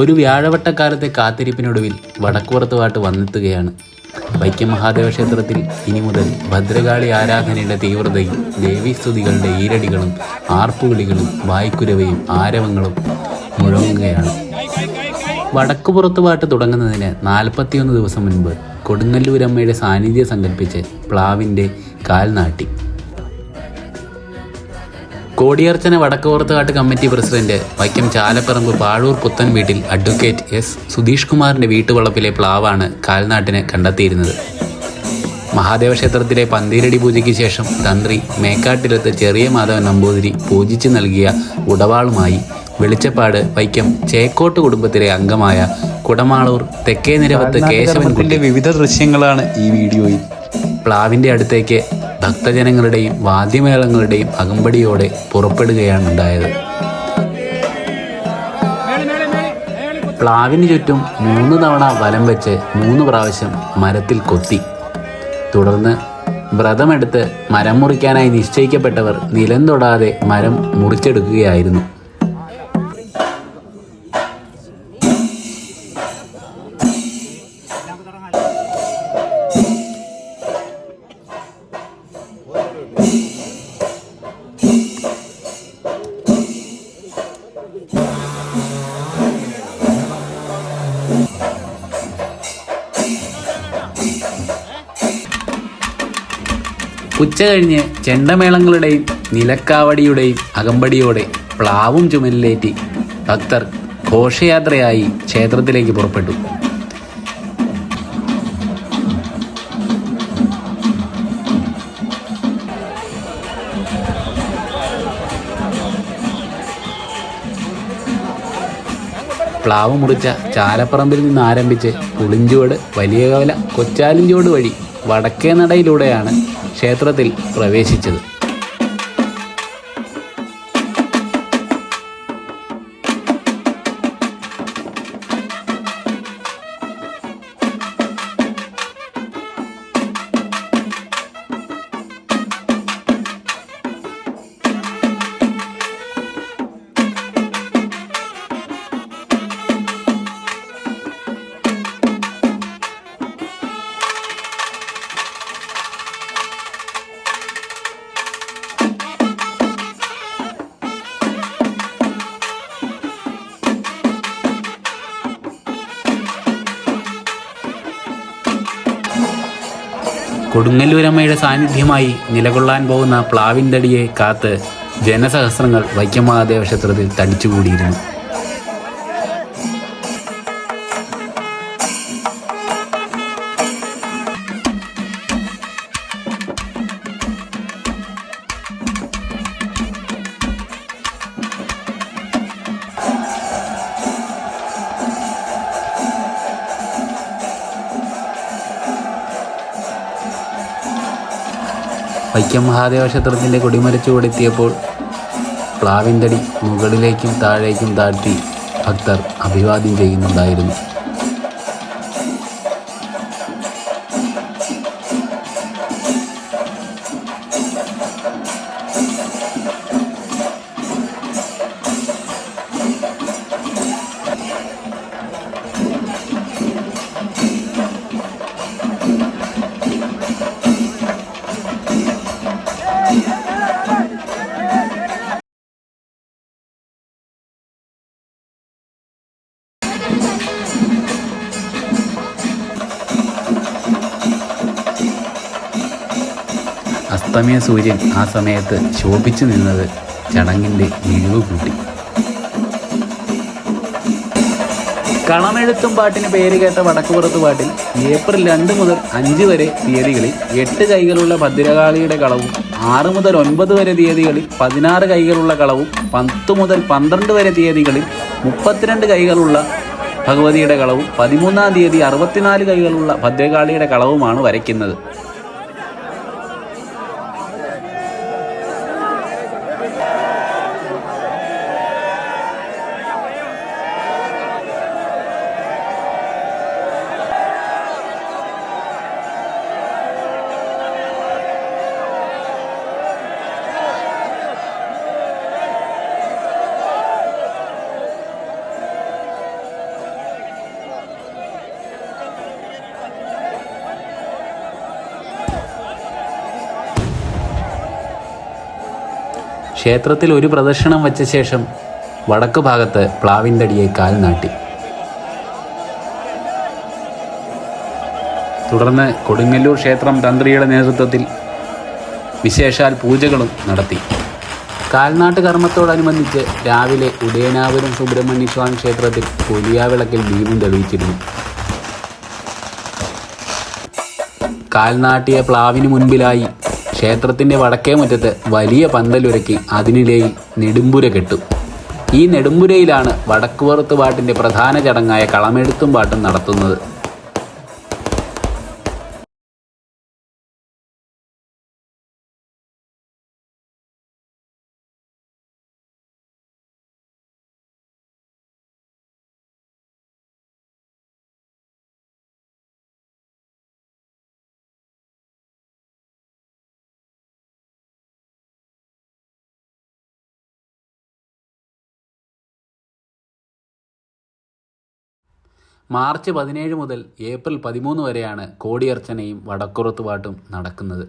ഒരു വ്യാഴവട്ടക്കാലത്തെ കാത്തിരിപ്പിനൊടുവിൽ വടക്കുപുറത്തുമായിട്ട് വന്നെത്തുകയാണ്. വൈക്കം ക്ഷേത്രത്തിൽ ഇനി മുതൽ ഭദ്രകാളി ആരാധനയുടെ തീവ്രതയും ദേവീസ്തുതികളുടെ ഈരടികളും ആർപ്പുവിളികളും വായ്ക്കുരവയും ആരവങ്ങളും മുഴങ്ങുകയാണ്. വടക്കുപുറത്തുമായിട്ട് തുടങ്ങുന്നതിന് നാൽപ്പത്തിയൊന്ന് ദിവസം മുൻപ് കൊടുങ്ങല്ലൂരമ്മയുടെ സാന്നിധ്യം സങ്കല്പിച്ച് പ്ലാവിന്റെ കാൽ നാട്ടി. കോടിയർച്ചന വടക്കുപുറത്തുകാട്ട് കമ്മിറ്റി പ്രസിഡന്റ് വൈക്കം ചാലപ്പറമ്പ് പാഴൂർ പുത്തൻ വീട്ടിൽ അഡ്വക്കേറ്റ് എസ് സുധീഷ് കുമാറിന്റെ വീട്ടുവളപ്പിലെ പ്ലാവാണ് കാൽനാട്ടിന് കണ്ടെത്തിയിരുന്നത്. മഹാദേവ ക്ഷേത്രത്തിലെ പന്തീരടി പൂജയ്ക്ക് ശേഷം തന്ത്രി മേക്കാട്ടിലത്ത് ചെറിയ മാധവൻ നമ്പൂതിരി പൂജിച്ച് നൽകിയ ഉടവാളുമായി വെളിച്ചപ്പാട് വൈക്കം ചേക്കോട്ട് കുടുംബത്തിലെ അംഗമായ കുടമാളൂർ തെക്കേ നിരവത്ത് കേശവൻകുട്ടി വിവിധ ദൃശ്യങ്ങളാണ് ഈ വീഡിയോയിൽ. പ്ലാവിന്റെ അടുത്തേക്ക് ഭക്തജനങ്ങളുടെയും വാദ്യമേളങ്ങളുടെയും അകമ്പടിയോടെ പുറപ്പെടുകയാണ് ഉണ്ടായത്. പ്ലാവിന് ചുറ്റും മൂന്ന് തവണ വലം വെച്ച് മൂന്ന് പ്രാവശ്യം മരത്തിൽ കൊത്തി. തുടർന്ന് വ്രതമെടുത്ത് മരം മുറിക്കാനായി നിശ്ചയിക്കപ്പെട്ടവർ നിലം തൊടാതെ മരം മുറിച്ചെടുക്കുകയായിരുന്നു. ഉച്ച കഴിഞ്ഞ് ചെണ്ടമേളങ്ങളുടെയും നിലക്കാവടിയുടെയും അകമ്പടിയോടെ പ്ലാവും ചുമലിലേറ്റി ഭക്തർ ഘോഷയാത്രയായി ക്ഷേത്രത്തിലേക്ക് പുറപ്പെട്ടു. പ്ലാവ് മുറിച്ച ചാലപ്പറമ്പിൽ നിന്ന് ആരംഭിച്ച് പുളിഞ്ചുവട് വലിയ കവല കൊച്ചാലിഞ്ചോട് വഴി വടക്കേ നടയിലൂടെയാണ് ക്ഷേത്രത്തിൽ പ്രവേശിച്ചത്. കൊടുങ്ങല്ലൂരമ്മയുടെ സാന്നിധ്യമായി നിലകൊള്ളാൻ പോകുന്ന പ്ലാവിൻ തടിയെ കാത്ത് ജനസഹസ്രങ്ങൾ വൈക്കം മഹാദേവ ക്ഷേത്രത്തിൽ തടിച്ചുകൂടിയിരുന്നു. വൈക്കം മഹാദേവ ക്ഷേത്രത്തിന്റെ കൊടിമരച്ചുവടെത്തിയപ്പോൾ പ്ലാവിന്റടി മുകളിലേക്കും താഴേക്കും താഴ്ത്തി ഭക്തർ അഭിവാദ്യം ചെയ്യുന്നുണ്ടായിരുന്നു. അസ്തമയ സൂര്യൻ ആ സമയത്ത് ശോഭിച്ചു നിന്നത് ചടങ്ങിന്റെ ഇഴിവ് കൂട്ടി. കളമെഴുത്തും പാട്ടിന് പേര് കേട്ട വടക്കുപുറത്ത് പാട്ടിൽ ഏപ്രിൽ രണ്ട് മുതൽ അഞ്ച് വരെ തീയതികളിൽ എട്ട് കൈകളുള്ള ഭദ്രകാളിയുടെ കളവും ആറ് മുതൽ ഒൻപത് വരെ തീയതികളിൽ പതിനാറ് കൈകളുള്ള കളവും പത്ത് മുതൽ പന്ത്രണ്ട് വരെ തീയതികളിൽ മുപ്പത്തിരണ്ട് കൈകളുള്ള ഭഗവതിയുടെ കളവും പതിമൂന്നാം തീയതി അറുപത്തിനാല് കൈകളുള്ള ഭദ്രകാളിയുടെ കളവുമാണ് വരയ്ക്കുന്നത്. ക്ഷേത്രത്തിൽ ഒരു പ്രദക്ഷിണം വച്ച ശേഷം വടക്ക് ഭാഗത്ത് പ്ലാവിന്റെ അടിയെ കാൽ നാട്ടി. തുടർന്ന് കൊടുങ്ങല്ലൂർ ക്ഷേത്രം തന്ത്രിയുടെ നേതൃത്വത്തിൽ വിശേഷാൽ പൂജകളും നടത്തി. കാൽനാട്ട് കർമ്മത്തോടനുബന്ധിച്ച് രാവിലെ ഉദയനാപുരം സുബ്രഹ്മണ്യ സ്വാമി ക്ഷേത്രത്തിൽ പുലിയാവിളക്കിൽ ദീപം തെളിയിച്ചിരുന്നു. കാൽനാട്ടിയ പ്ലാവിന് മുൻപിലായി ക്ഷേത്രത്തിന്റെ വടക്കേ മുറ്റത്ത് വലിയ പന്തലുരക്കി അതിനിടയിൽ നെടുമ്പുര കെട്ടു. ഈ നെടുമ്പുരയിലാണ് വടക്കുപുറത്ത് പാട്ടിന്റെ പ്രധാന ചടങ്ങായ കളമെഴുത്തും പാട്ടും നടത്തുന്നത്. മാർച്ച് പതിനേഴ് മുതൽ ഏപ്രിൽ പതിമൂന്ന് വരെയാണ് കോടിയർച്ചനയും വടക്കുറത്തുപാട്ടും നടക്കുന്നത്.